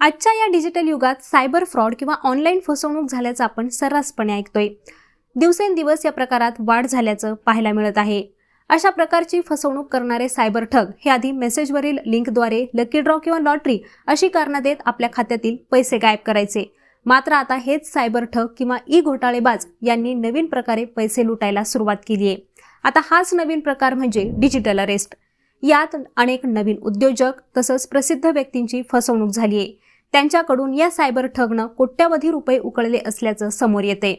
आजच्या या डिजिटल युगात सायबर फ्रॉड किंवा ऑनलाईन फसवणूक झाल्याचं आपण सर्रासपणे ऐकतोय. दिवसेंदिवस या प्रकारात वाढ झाल्याचं पाहायला मिळत आहे. अशा प्रकारची फसवणूक करणारे सायबर ठग हे आधी मेसेजवरील लिंकद्वारे लकी ड्रॉ किंवा लॉटरी अशी कारणं देत आपल्या खात्यातील पैसे गायब करायचे. मात्र आता हेच सायबर ठग किंवा ई घोटाळेबाज यांनी नवीन प्रकारे पैसे लुटायला सुरुवात केली आहे. आता हाच नवीन प्रकार म्हणजे डिजिटल अरेस्ट. यात अनेक नवीन उद्योजक तसंच प्रसिद्ध व्यक्तींची फसवणूक झाली आहे. त्यांच्याकडून या सायबर ठगनं कोट्यावधी रुपये उकळले असल्याचं समोर येते.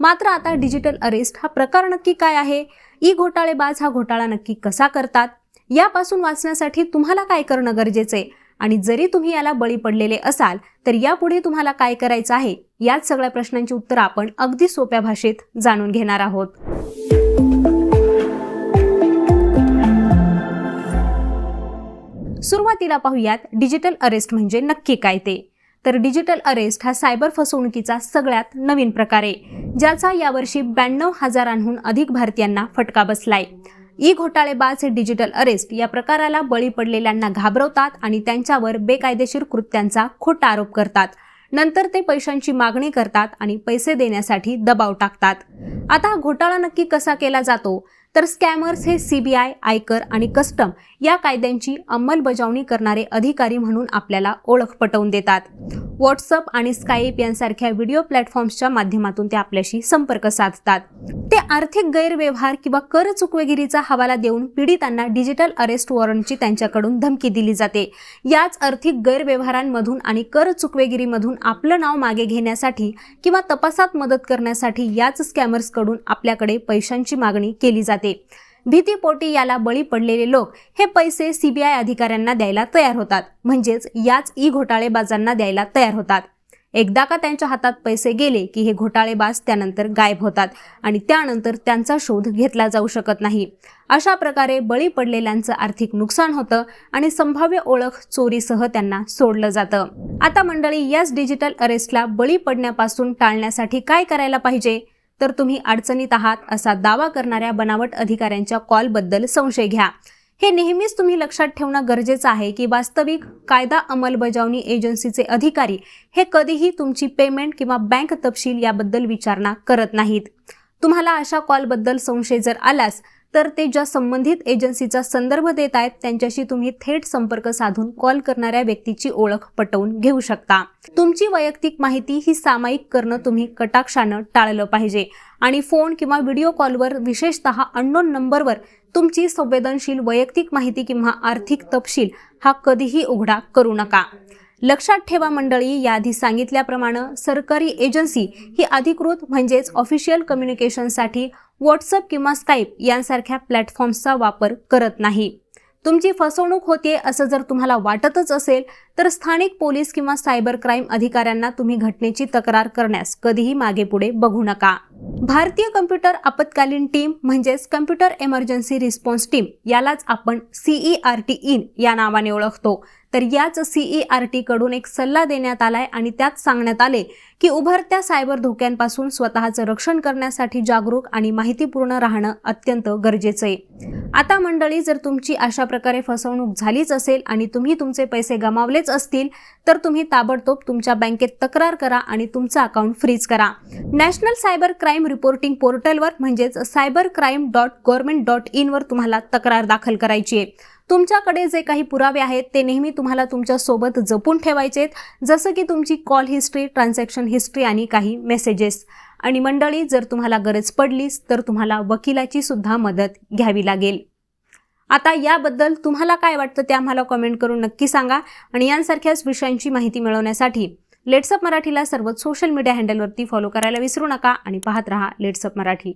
मात्र आता डिजिटल अरेस्ट हा प्रकार नक्की काय आहे? ई घोटाळेबाज हा घोटाळा नक्की कसा करतात? यापासून वाचण्यासाठी तुम्हाला काय करणं गरजेचं? आहे आणि जरी तुम्ही याला बळी पडलेले असाल तर यापुढे तुम्हाला काय करायचं आहे? याच सगळ्या प्रश्नांची उत्तरं आपण अगदी सोप्या भाषेत जाणून घेणार आहोत. सुरुवातीला पाहूयात डिजिटल अरेस्ट म्हणजे नक्की काय ते. तर डिजिटल अरेस्ट हा सायबर फसवणुकीचा सगळ्यात नवीन प्रकार आहे ज्याचा यावर्षी ब्याण्णव हजारांहून अधिक भारतीयांना फटका बसलाय. ई घोटाळेबाज हे डिजिटल अरेस्ट या प्रकाराला बळी पडलेल्यांना घाबरवतात आणि त्यांच्यावर बेकायदेशीर कृत्यांचा खोटा आरोप करतात. नंतर ते पैशांची मागणी करतात आणि पैसे देण्यासाठी दबाव टाकतात. आता घोटाळा नक्की कसा केला जातो? तर स्कॅमर्स हे सीबीआय आयकर आणि कस्टम या कायद्यांची अंमलबजावणी करणारे अधिकारी म्हणून आपल्याला ओळख पटवून देतात. व्हॉट्सअप आणि स्काईप यांसारख्या व्हिडिओ प्लॅटफॉर्म्सच्या माध्यमातून ते आपल्याशी संपर्क साधतात. ते आर्थिक गैरव्यवहार किंवा कर चुकवेगिरीचा हवाला देऊन पीडितांना डिजिटल अरेस्ट वॉरंटची त्यांच्याकडून धमकी दिली जाते. याच आर्थिक गैरव्यवहारांमधून आणि कर चुकवेगिरीमधून आपलं नाव मागे घेण्यासाठी किंवा तपासात मदत करण्यासाठी याच स्कॅमर्सकडून आपल्याकडे पैशांची मागणी केली जाते. भीतीपोटी याला बळी पडलेले लोक हे पैसे सीबीआय अधिकाऱ्यांना द्यायला तयार होतात. म्हणजेच याच ई घोटाळेबाजांना द्यायला तयार होतात. एकदा का त्यांच्या हातात पैसे गेले की हे घोटाळेबाज त्यानंतर गायब होतात आणि त्यानंतर त्यांचा शोध घेतला जाऊ शकत नाही. अशा प्रकारे बळी पडलेल्यांचं आर्थिक नुकसान होतं आणि संभाव्य ओळख चोरीसह त्यांना सोडलं जातं. आता मंडळी याच डिजिटल अरेस्टला बळी पडण्यापासून टाळण्यासाठी काय करायला पाहिजे? तर तुम्ही अडचणीत आहात असा दावा करणाऱ्या बनावट अधिकाऱ्यांच्या कॉलबद्दल संशय घ्या. हे नेहमीच तुम्ही लक्षात ठेवणं गरजेचं आहे की वास्तविक कायदा अंमलबजावणी एजन्सीचे अधिकारी हे कधीही तुमची पेमेंट किंवा बँक तपशील याबद्दल विचारणा करत नाहीत. तुम्हाला अशा कॉलबद्दल संशय जर आलास तर ते ज्या संबंधित एजन्सीचा संदर्भ देत आहेत त्यांच्याशी तुम्ही थेट संपर्क साधून कॉल करणाऱ्या व्यक्तीची ओळख पटवून घेऊ शकता. तुमची वैयक्तिक माहिती ही सामायिक करणं तुम्ही कटाक्षानं टाळलं पाहिजे. आणि फोन किंवा व्हिडिओ कॉलवर विशेषतः अननोन नंबरवर तुमची संवेदनशील वैयक्तिक माहिती किंवा आर्थिक तपशील हा कधीही उघडा करू नका. लक्षात ठेवा मंडळी याआधी सांगितल्याप्रमाणे सरकारी एजन्सी ही अधिकृत म्हणजेच ऑफिशियल कम्युनिकेशनसाठी व्हॉट्सअप किंवा स्काईप यांसारख्या प्लॅटफॉर्म्सचा वापर करत नाही. तुमची फसवणूक होते असं जर तुम्हाला वाटतच असेल तर स्थानिक पोलीस किंवा सायबर क्राईम अधिकाऱ्यांना तुम्ही घटनेची तक्रार करण्यास कधीही मागे पुढे बघू नका. भारतीय कम्प्युटर आपत्कालीन टीम म्हणजेच कम्प्युटर एमर्जन्सी रिस्पॉन्स टीम यालाच आपण सीई आर टी इन या नावाने ओळखतो. तर याच सीई आरकडून एक सल्ला देण्यात आलाय आणि त्यात सांगण्यात आले की उभरत्या सायबर धोक्यांपासून स्वतःचं रक्षण करण्यासाठी जागरूक आणि माहितीपूर्ण राहणं अत्यंत गरजेचं आहे. आता मंडळी जर तुमची अशा प्रकारे फसवणूक झालीच असेल आणि तुम्ही तुमचे पैसे गमावलेच असतील तर तुम्ही ताबडतोब तुमच्या बँकेत तक्रार करा आणि तुमचं अकाउंट फ्रीज करा. नॅशनल सायबर क्राईम रिपोर्टिंग पोर्टलवर म्हणजेच cyber crime dot government dot इनवर तुम्हाला तक्रार दाखल करायची आहे. तुमच्याकडे जे काही पुरावे आहेत ते नेहमी तुम्हाला तुमच्यासोबत जपून ठेवायचे आहेत जसं की तुमची कॉल हिस्ट्री ट्रान्झॅक्शन हिस्ट्री आणि काही मेसेजेस. आणि मंडळी जर तुम्हाला गरज पडलीच तर तुम्हाला वकिलाची सुद्धा मदत घ्यावी लागेल. आता याबद्दल तुम्हाला काय वाटतं ते आम्हाला कमेंट करून नक्की सांगा आणि यांसारख्याच विषयांची माहिती मिळवण्यासाठी लेट्सअप मराठीला सर्वच सोशल मीडिया हँडलवरती फॉलो करायला विसरू नका आणि पाहत रहा लेट्सअप मराठी.